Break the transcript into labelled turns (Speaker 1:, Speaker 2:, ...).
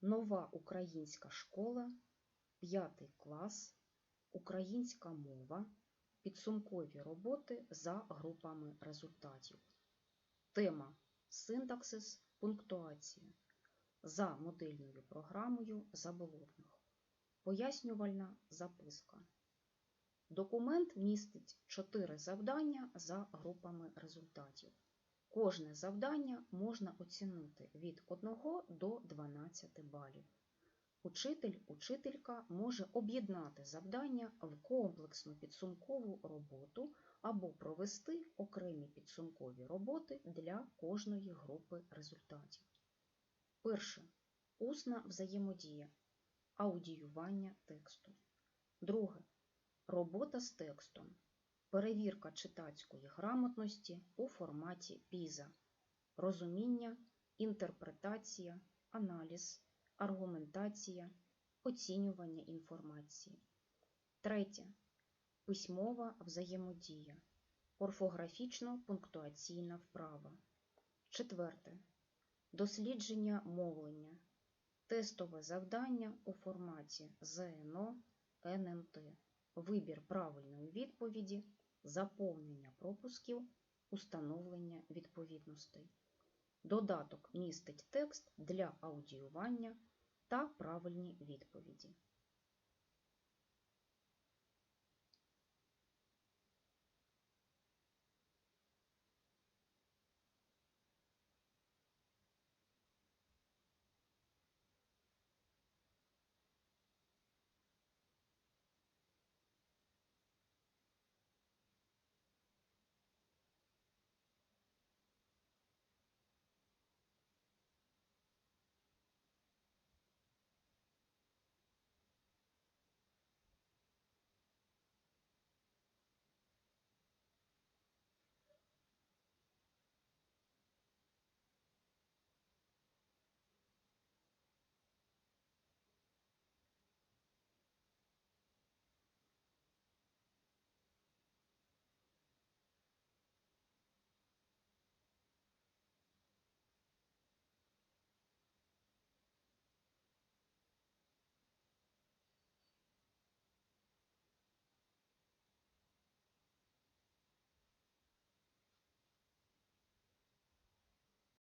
Speaker 1: Нова українська школа, 5 клас, українська мова, підсумкові роботи за групами результатів. Тема Синтаксис, пунктуація за модельною програмою Заболотних. Пояснювальна записка. Документ містить 4 завдання за групами результатів. Кожне завдання можна оцінити від 1 до 12 балів. Учитель, учителька може об'єднати завдання в комплексну підсумкову роботу або провести окремі підсумкові роботи для кожної групи результатів. Перше. Усна взаємодія. Аудіювання тексту. Друге. Робота з текстом. Перевірка читацької грамотності у форматі ПІЗа. Розуміння, інтерпретація, аналіз, аргументація, оцінювання інформації. Третє. Письмова взаємодія. Орфографічно-пунктуаційна вправа. Четверте. Дослідження мовлення. Тестове завдання у форматі ЗНО НМТ. Вибір правильної відповіді, заповнення пропусків, установлення відповідностей. Додаток містить текст для аудіювання та правильні відповіді.